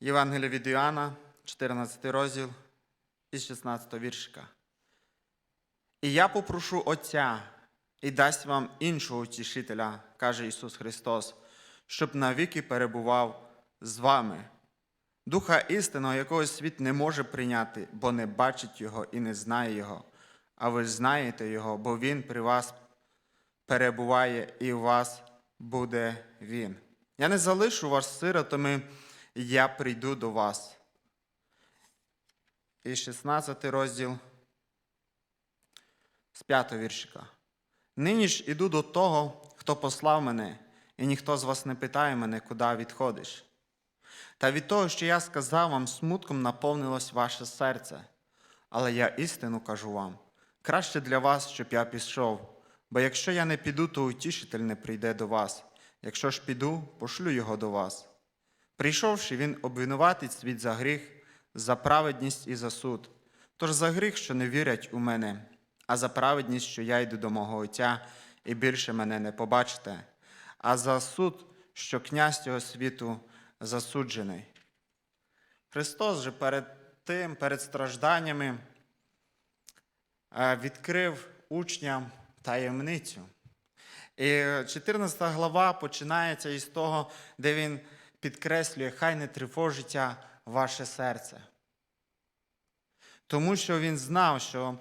Євангелія від Іоанна, 14 розділ із 16 віршика. І я попрошу Отця і дасть вам іншого утішителя, каже Ісус Христос, щоб навіки перебував з вами. Духа істинного, якого світ не може прийняти, бо не бачить Його і не знає Його. А ви знаєте Його, бо Він при вас перебуває і у вас буде Він. Я не залишу вас сиротами, я прийду до вас. І 16 розділ з 5 віршика. Нині ж іду до того, хто послав мене, і ніхто з вас не питає мене, куди відходиш. Та від того, що я сказав вам, смутком наповнилось ваше серце. Але я істину кажу вам: краще для вас, щоб я пішов. Бо якщо я не піду, то утішитель не прийде до вас. Якщо ж піду, пошлю його до вас. Прийшовши, він обвинуватить світ за гріх, за праведність і за суд. Тож за гріх, що не вірять у мене, а за праведність, що я йду до мого Отця, і більше мене не побачите, а за суд, що князь цього світу засуджений. Христос же перед тим, перед стражданнями, е, відкрив учням таємницю. І 14 глава починається із того, де він підкреслює, хай не тривожиться ваше серце. Тому що він знав, що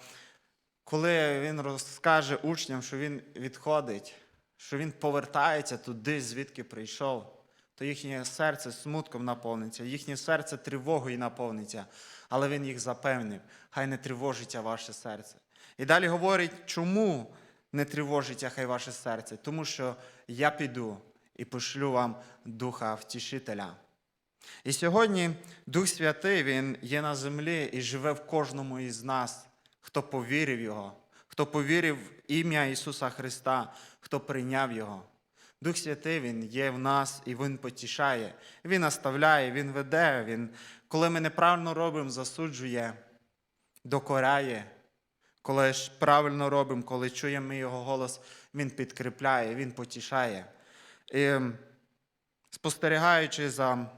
коли він розкаже учням, що він відходить, що він повертається туди, звідки прийшов, то їхнє серце смутком наповниться, їхнє серце тривогою наповниться. Але він їх запевнив, хай не тривожиться ваше серце. І далі говорить, чому не тривожиться хай ваше серце, тому що я піду і пошлю вам Духа Втішителя. І сьогодні Дух Святий Він є на землі і живе в кожному із нас, хто повірив Його, хто повірив в ім'я Ісуса Христа, хто прийняв Його. Дух Святий Він є в нас і Він потішає, Він наставляє, Він веде, Він, коли ми неправильно робимо, засуджує, докоряє. Коли ж правильно робимо, коли чуємо Його голос, Він підкріпляє, Він потішає. І спостерігаючи за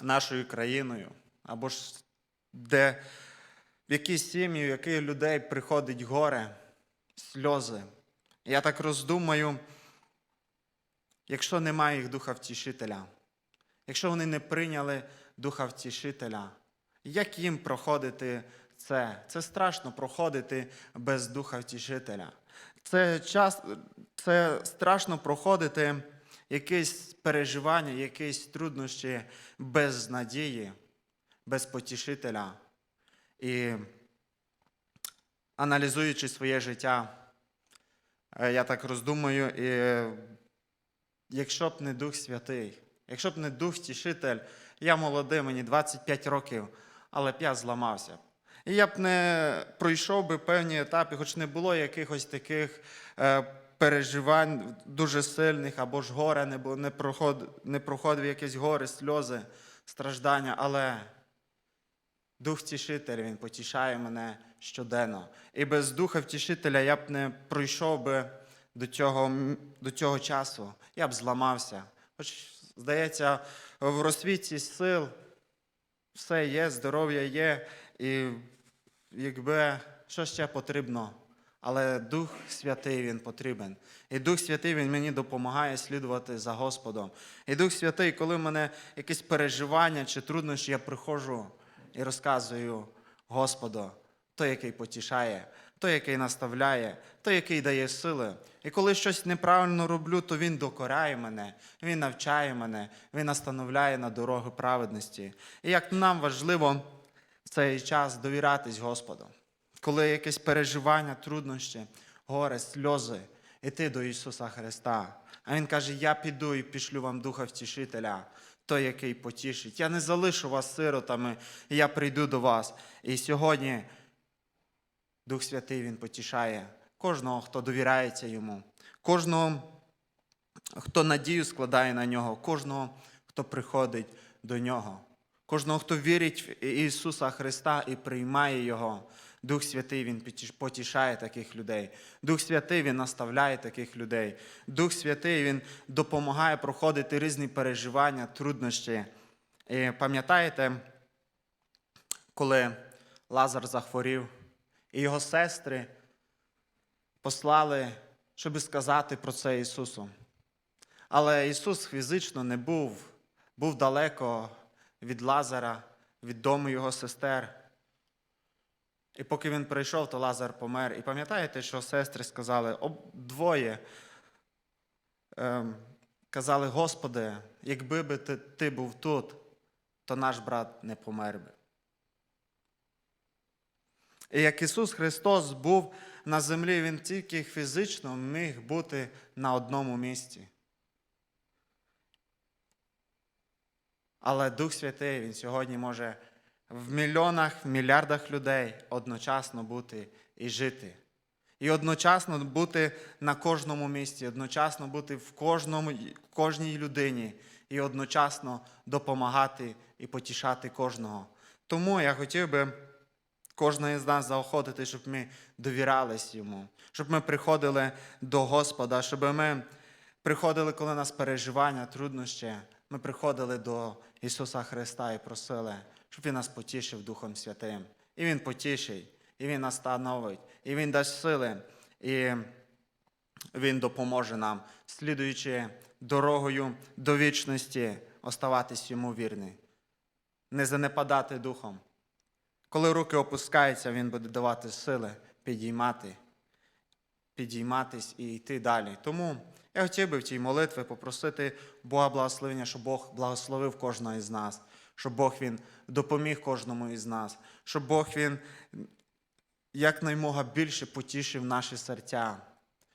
нашою країною, або ж де в якійсь сім'ї, в яких людей приходить горе, сльози. Я так роздумаю, якщо немає їх Духа Втішителя, якщо вони не прийняли Духа Втішителя, як їм проходити це? Це страшно проходити без Духа Втішителя. Це, час, це страшно проходити якісь переживання, якісь труднощі без надії, без потішителя. І аналізуючи своє життя, е, я так роздумую, і якщо б не Дух Святий, якщо б не Дух Тішитель, я молодий, мені 25 років, але б я зламався. І я б не пройшов би певні етапи, хоч не було якихось таких е, переживань дуже сильних, або ж горе, не, не, проход, не проходив якісь гори, сльози, страждання, але Дух Тішитель, Він потішає мене щоденно. І без Духа Втішителя я б не пройшов би до цього, до цього часу. Я б зламався. Хоч, здається, в розсвіті сил все є, здоров'я є, і якби що ще потрібно. Але Дух Святий Він потрібен. І Дух Святий Він мені допомагає слідувати за Господом. І Дух Святий, коли в мене якісь переживання чи труднощі, я приходжу і розказую Господу, той, який потішає, той, який наставляє, той, який дає сили. І коли щось неправильно роблю, то Він докоряє мене, Він навчає мене, Він настановляє на дорогу праведності. І як нам важливо в цей час довірятись Господу коли якесь переживання, труднощі, горе, сльози, іти до Ісуса Христа. А Він каже: Я піду і пішлю вам Духа Втішителя, той, який потішить. Я не залишу вас сиротами, я прийду до вас. І сьогодні Дух Святий Він потішає кожного, хто довіряється йому, кожного, хто надію складає на нього, кожного, хто приходить до нього, кожного, хто вірить в Ісуса Христа і приймає Його. Дух Святий Він потішає таких людей. Дух Святий Він наставляє таких людей. Дух Святий Він допомагає проходити різні переживання, труднощі. І пам'ятаєте, коли Лазар захворів, і його сестри послали, щоб сказати про це Ісусу. Але Ісус фізично не був, був далеко від Лазара, від дому його сестер. І поки він прийшов, то Лазар помер. І пам'ятаєте, що сестри сказали обдвоє. Ем, казали, Господи, якби би ти, ти був тут, то наш брат не помер би. І як Ісус Христос був на землі, Він тільки фізично міг бути на одному місці. Але Дух Святий Він сьогодні може в мільйонах, в мільярдах людей одночасно бути і жити. І одночасно бути на кожному місці, одночасно бути в, кожному, в кожній людині, і одночасно допомагати і потішати кожного. Тому я хотів би кожного з нас заохотити, щоб ми довірялись йому, щоб ми приходили до Господа, щоб ми приходили, коли у нас переживання, труднощі, ми приходили до Ісуса Христа і просили, щоб Він нас потішив Духом Святим. І Він потішить, і Він нас становить, і Він дасть сили, і Він допоможе нам, слідуючи дорогою до вічності, оставатись йому вірні, не занепадати духом. Коли руки опускаються, Він буде давати сили підіймати, підійматись і йти далі. Тому я хотів би в цій молитві попросити Бога благословення, щоб Бог благословив кожного із нас, щоб Бог Він допоміг кожному із нас, щоб Бог Він якнаймога більше потішив наші серця,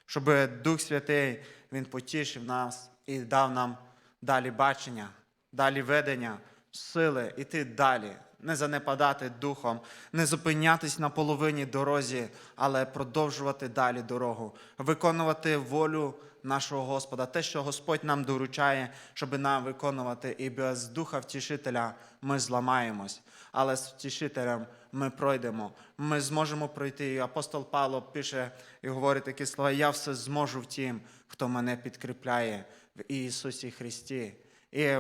щоб Дух Святий Він потішив нас і дав нам далі бачення, далі ведення, сили іти далі, не занепадати духом, не зупинятись на половині дорозі, але продовжувати далі дорогу, виконувати волю нашого Господа, те, що Господь нам доручає, щоб нам виконувати, і без духа втішителя ми зламаємось. Але з втішителем ми пройдемо. Ми зможемо пройти. І апостол Павло пише і говорить такі слова: Я все зможу в тім, хто мене підкріпляє в Ісусі Христі. І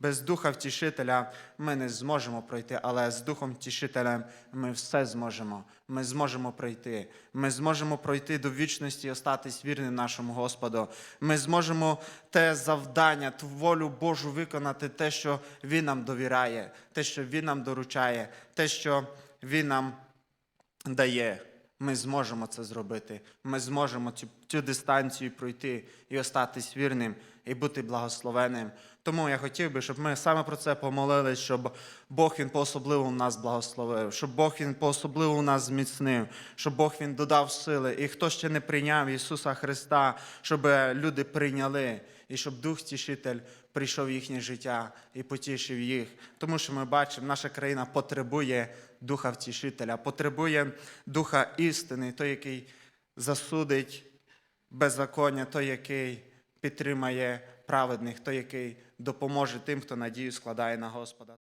без духа втішителя ми не зможемо пройти, але з духом втішителем ми все зможемо. Ми зможемо пройти. Ми зможемо пройти до вічності і остатись вірним нашому Господу. Ми зможемо те завдання, ту волю Божу виконати, те, що Він нам довіряє, те, що Він нам доручає, те, що Він нам дає. Ми зможемо це зробити. Ми зможемо цю, цю дистанцію пройти і остатись вірним, і бути благословенним. Тому я хотів би, щоб ми саме про це помолились, щоб Бог Він по-особливому нас благословив, щоб Бог Він по-особливому нас зміцнив, щоб Бог Він додав сили. І хто ще не прийняв Ісуса Христа, щоб люди прийняли, і щоб Дух Тішитель прийшов в їхнє життя і потішив їх. Тому що ми бачимо, наша країна потребує Духа Втішителя, потребує Духа істини, той, який засудить беззаконня, той, який підтримає праведних, той, який допоможе тим, хто надію складає на Господа.